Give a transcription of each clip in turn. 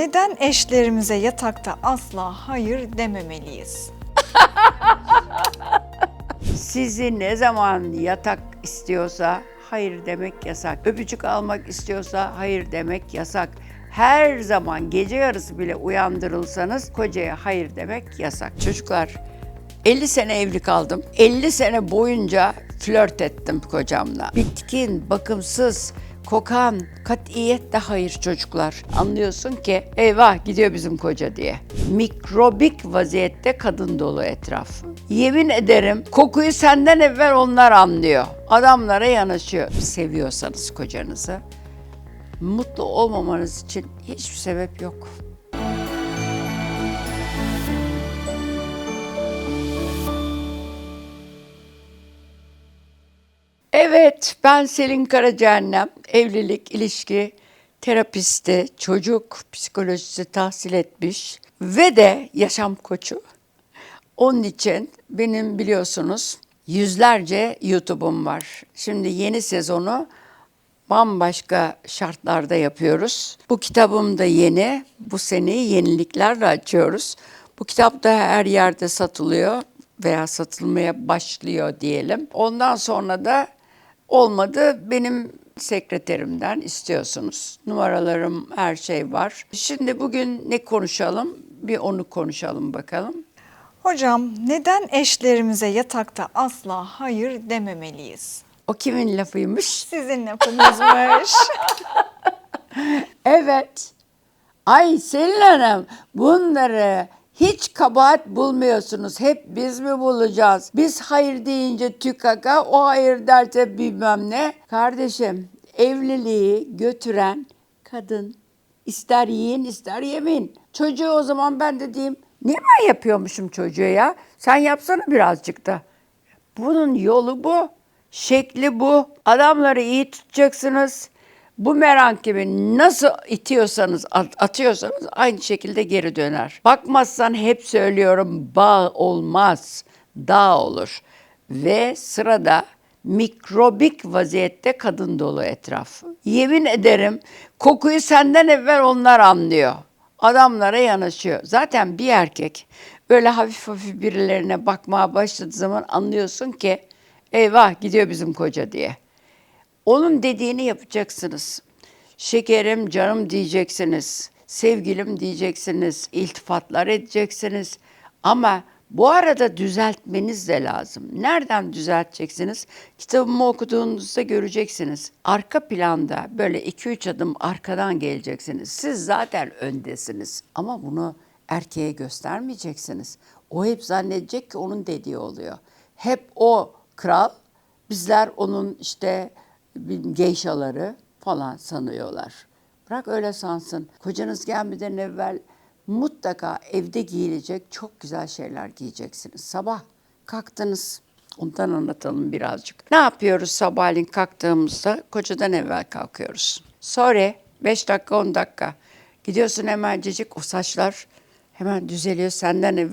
Neden eşlerimize yatakta asla hayır dememeliyiz? Sizi ne zaman yatak istiyorsa hayır demek yasak. Öpücük almak istiyorsa hayır demek yasak. Her zaman gece yarısı bile uyandırılsanız kocaya hayır demek yasak. Çocuklar 50 sene evli kaldım. 50 sene boyunca flört ettim kocamla. Bitkin, bakımsız, kokan, katiyetle hayır çocuklar. Anlıyorsun ki eyvah gidiyor bizim koca diye. Mikrobik vaziyette kadın dolu etraf. Yemin ederim kokuyu senden evvel onlar anlıyor. Adamlara yanaşıyor. Seviyorsanız kocanızı mutlu olmamanız için hiçbir sebep yok. Evet, ben Selin Karacaannem. Evlilik, ilişki terapisti, çocuk psikolojisi tahsil etmiş ve de yaşam koçu. Onun için benim biliyorsunuz yüzlerce YouTube'um var. Şimdi yeni sezonu bambaşka şartlarda yapıyoruz. Bu kitabım da yeni. Bu seneyi yeniliklerle açıyoruz. Bu kitap da her yerde satılıyor veya satılmaya başlıyor diyelim. Ondan sonra da olmadı benim sekreterimden istiyorsunuz. Numaralarım her şey var. Şimdi bugün ne konuşalım? Bir onu konuşalım bakalım. Hocam neden eşlerimize yatakta asla hayır dememeliyiz? O kimin lafıymış? Sizin lafınızmış. Evet. Ay Selin Hanım bunları hiç kabahat bulmuyorsunuz. Hep biz mi bulacağız? Biz hayır deyince tükaka, o hayır derse bilmem ne. Kardeşim evliliği götüren kadın ister yiyin ister yemeyin. Çocuğu o zaman ben de diyeyim niye ben yapıyormuşum çocuğu ya? Sen yapsana birazcık da. Bunun yolu bu. Şekli bu. Adamları iyi tutacaksınız. Bu merak gibi nasıl itiyorsanız, at- atıyorsanız aynı şekilde geri döner. Bakmazsan hep söylüyorum bağ olmaz, dağ olur. Ve sırada mikrobik vaziyette kadın dolu etraf. Yemin ederim kokuyu senden evvel onlar anlıyor. Adamlara yanaşıyor. Zaten bir erkek böyle hafif hafif birilerine bakmaya başladığı zaman anlıyorsun ki eyvah gidiyor bizim koca diye. Onun dediğini yapacaksınız. Şekerim, canım diyeceksiniz. Sevgilim diyeceksiniz. iltifatlar edeceksiniz. Ama bu arada düzeltmeniz de lazım. Nereden düzelteceksiniz? Kitabımı okuduğunuzda göreceksiniz. Arka planda böyle iki üç adım arkadan geleceksiniz. Siz zaten öndesiniz. Ama bunu erkeğe göstermeyeceksiniz. O hep zannedecek ki onun dediği oluyor. Hep o kral, bizler onun işte geyşaları falan sanıyorlar. Bırak öyle sansın. Kocanız gelmeden evvel mutlaka evde giyilecek çok güzel şeyler giyeceksiniz. Sabah kalktınız. Ondan anlatalım birazcık. Ne yapıyoruz sabahleyin kalktığımızda? Kocadan evvel kalkıyoruz. Sonra 5 dakika 10 dakika gidiyorsun hemencecik o saçlar hemen düzeliyor. Senden ev,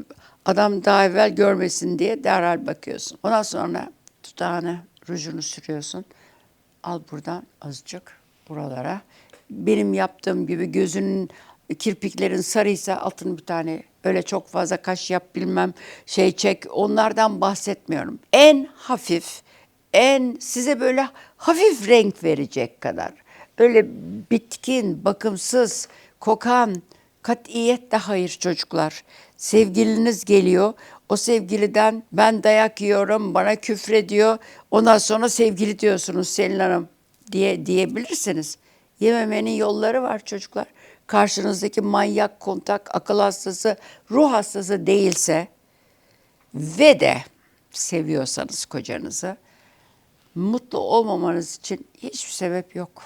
adam daha evvel görmesin diye derhal bakıyorsun. Ondan sonra dudağına rujunu sürüyorsun. Al buradan azıcık buralara. Benim yaptığım gibi gözünün kirpiklerin sarıysa altını bir tane öyle çok fazla kaş yap bilmem şey çek onlardan bahsetmiyorum. En hafif, en size böyle hafif renk verecek kadar. Öyle bitkin, bakımsız, kokan, katiyetle hayır çocuklar. Sevgiliniz geliyor. O sevgiliden ben dayak yiyorum, bana küfrediyor. Ondan sonra sevgili diyorsunuz Selin Hanım diye diyebilirsiniz. Yememenin yolları var çocuklar. Karşınızdaki manyak, kontak, akıl hastası, ruh hastası değilse ve de seviyorsanız kocanızı mutlu olmamanız için hiçbir sebep yok.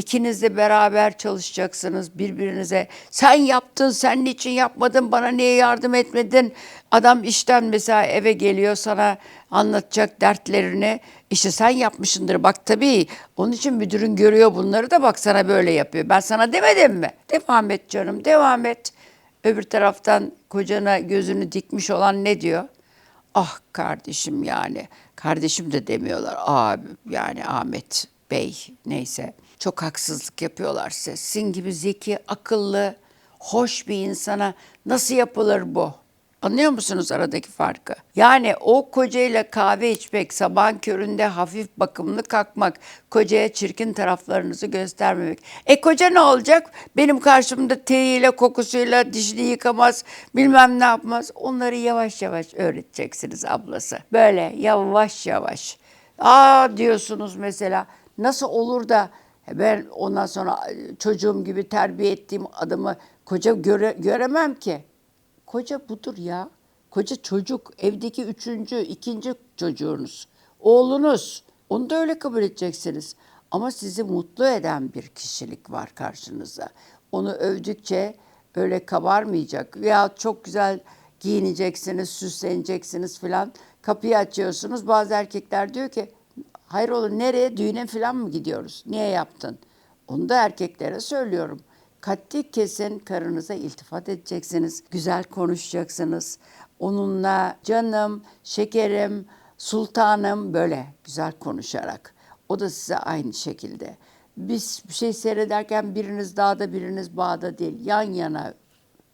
İkiniz de beraber çalışacaksınız birbirinize. Sen yaptın, sen niçin yapmadın, bana niye yardım etmedin? Adam işten mesela eve geliyor sana anlatacak dertlerini. İşte sen yapmışsındır bak tabii. Onun için müdürün görüyor bunları da bak sana böyle yapıyor. Ben sana demedim mi? Devam et canım, devam et. Öbür taraftan kocana gözünü dikmiş olan ne diyor? Ah kardeşim yani. Kardeşim de demiyorlar. Abi yani Ahmet Bey neyse. Çok haksızlık yapıyorlar size. Sizin gibi zeki, akıllı, hoş bir insana nasıl yapılır bu? Anlıyor musunuz aradaki farkı? Yani o kocayla kahve içmek, sabahın köründe hafif bakımlı kalkmak, kocaya çirkin taraflarınızı göstermemek. E koca ne olacak? Benim karşımda teyiyle, kokusuyla dişini yıkamaz, bilmem ne yapmaz. Onları yavaş yavaş öğreteceksiniz ablası. Böyle yavaş yavaş. Aa diyorsunuz mesela nasıl olur da ben ondan sonra çocuğum gibi terbiye ettiğim adamı koca göre, göremem ki. Koca budur ya. Koca çocuk, evdeki üçüncü, ikinci çocuğunuz, oğlunuz. Onu da öyle kabul edeceksiniz. Ama sizi mutlu eden bir kişilik var karşınızda. Onu övdükçe öyle kabarmayacak. Veya çok güzel giyineceksiniz, süsleneceksiniz filan. Kapıyı açıyorsunuz. Bazı erkekler diyor ki, hayrola nereye, düğüne filan mı gidiyoruz? Niye yaptın? Onu da erkeklere söylüyorum. Katli kesin karınıza iltifat edeceksiniz. Güzel konuşacaksınız. Onunla canım, şekerim, sultanım böyle güzel konuşarak. O da size aynı şekilde. Biz bir şey seyrederken biriniz dağda biriniz bağda değil. Yan yana,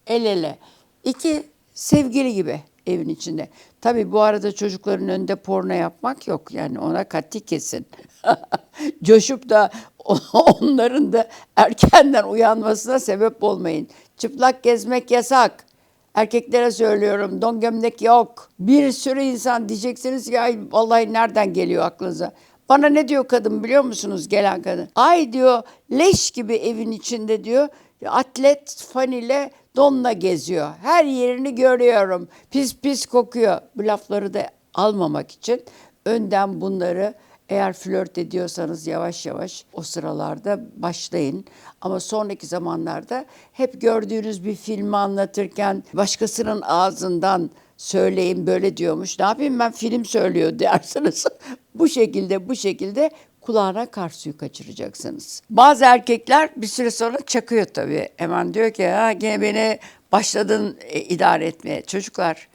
el ele. İki sevgili gibi evin içinde. Tabii bu arada çocukların önünde porno yapmak yok. Yani ona kati kesin. Coşup da onların da erkenden uyanmasına sebep olmayın. Çıplak gezmek yasak. Erkeklere söylüyorum don gömlek yok. Bir sürü insan diyeceksiniz ki ay vallahi nereden geliyor aklınıza? Bana ne diyor kadın biliyor musunuz gelen kadın? Ay diyor leş gibi evin içinde diyor atlet fanile donla geziyor. Her yerini görüyorum. Pis pis kokuyor. Bu lafları da almamak için önden bunları eğer flört ediyorsanız yavaş yavaş o sıralarda başlayın. Ama sonraki zamanlarda hep gördüğünüz bir filmi anlatırken başkasının ağzından söyleyin böyle diyormuş. Ne yapayım ben film söylüyor dersiniz. bu şekilde bu şekilde kulağına kar suyu kaçıracaksınız. Bazı erkekler bir süre sonra çakıyor tabii. Hemen diyor ki ha gene beni başladın e, idare etmeye. Çocuklar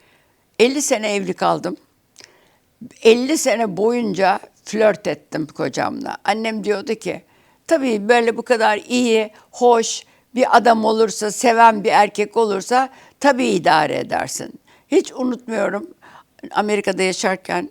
50 sene evli kaldım. 50 sene boyunca flört ettim kocamla. Annem diyordu ki tabii böyle bu kadar iyi, hoş bir adam olursa, seven bir erkek olursa tabii idare edersin. Hiç unutmuyorum Amerika'da yaşarken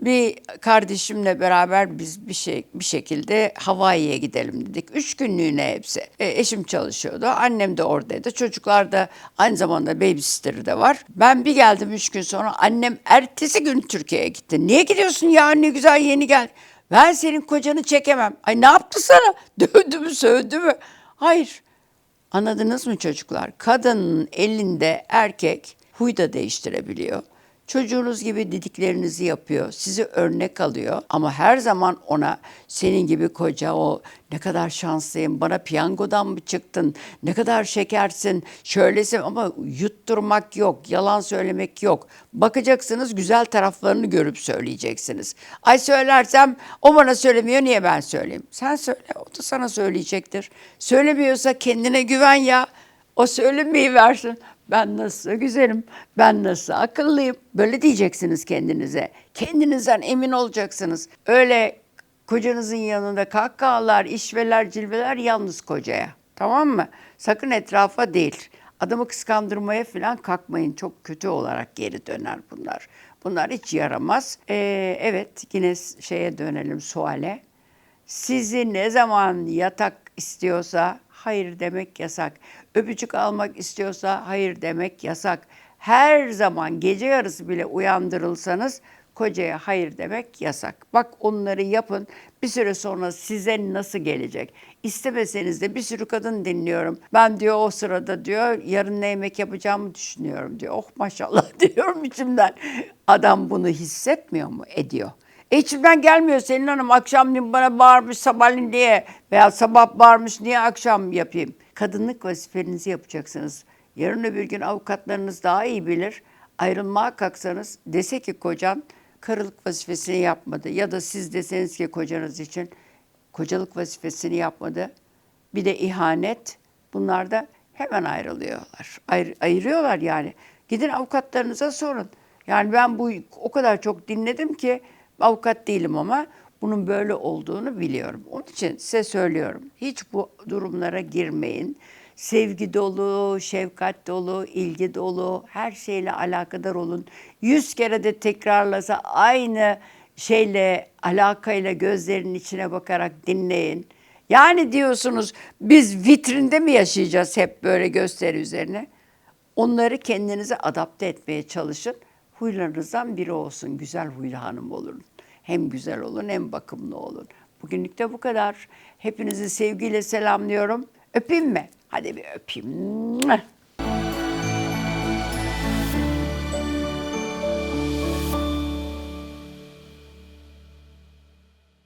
bir kardeşimle beraber biz bir şey bir şekilde Hawaii'ye gidelim dedik. Üç günlüğüne hepsi. E, eşim çalışıyordu. Annem de oradaydı. Çocuklar da aynı zamanda babysitter'ı da var. Ben bir geldim üç gün sonra annem ertesi gün Türkiye'ye gitti. Niye gidiyorsun ya ne güzel yeni gel. Ben senin kocanı çekemem. Ay ne yaptı sana? Dövdü mü sövdü mü? Hayır. Anladınız mı çocuklar? Kadının elinde erkek huy da değiştirebiliyor. Çocuğunuz gibi didiklerinizi yapıyor, sizi örnek alıyor ama her zaman ona senin gibi koca o ne kadar şanslıyım, bana piyangodan mı çıktın, ne kadar şekersin, şöylesin ama yutturmak yok, yalan söylemek yok. Bakacaksınız güzel taraflarını görüp söyleyeceksiniz. Ay söylersem o bana söylemiyor niye ben söyleyeyim? Sen söyle o da sana söyleyecektir. Söylemiyorsa kendine güven ya. O söylemeyi versin. Ben nasıl güzelim, ben nasıl akıllıyım. Böyle diyeceksiniz kendinize. Kendinizden emin olacaksınız. Öyle kocanızın yanında kahkahalar, işveler, cilveler yalnız kocaya. Tamam mı? Sakın etrafa değil. Adamı kıskandırmaya falan kalkmayın. Çok kötü olarak geri döner bunlar. Bunlar hiç yaramaz. Ee, evet yine şeye dönelim suale. Sizi ne zaman yatak istiyorsa hayır demek yasak. Öpücük almak istiyorsa hayır demek yasak. Her zaman gece yarısı bile uyandırılsanız kocaya hayır demek yasak. Bak onları yapın. Bir süre sonra size nasıl gelecek? İstemeseniz de bir sürü kadın dinliyorum. Ben diyor o sırada diyor yarın ne yemek yapacağımı düşünüyorum diyor. Oh maşallah diyorum içimden. Adam bunu hissetmiyor mu? Ediyor. E içimden gelmiyor Selin Hanım. Akşamleyin bana bağırmış sabahleyin diye veya sabah bağırmış niye akşam yapayım? Kadınlık vazifenizi yapacaksınız. Yarın öbür gün avukatlarınız daha iyi bilir. Ayrılmaya kalksanız dese ki kocan karılık vazifesini yapmadı ya da siz deseniz ki kocanız için kocalık vazifesini yapmadı. Bir de ihanet. Bunlar da hemen ayrılıyorlar. Ayr- ayırıyorlar yani. Gidin avukatlarınıza sorun. Yani ben bu o kadar çok dinledim ki avukat değilim ama bunun böyle olduğunu biliyorum. Onun için size söylüyorum. Hiç bu durumlara girmeyin. sevgi dolu, şefkat dolu, ilgi dolu, her şeyle alakadar olun. Yüz kere de tekrarlasa aynı şeyle, alakayla gözlerinin içine bakarak dinleyin. Yani diyorsunuz biz vitrinde mi yaşayacağız hep böyle gösteri üzerine? Onları kendinize adapte etmeye çalışın. Huylarınızdan biri olsun. Güzel huylu hanım olun. Hem güzel olun hem bakımlı olun. Bugünlük de bu kadar. Hepinizi sevgiyle selamlıyorum. Öpeyim mi? Hadi bir öpeyim.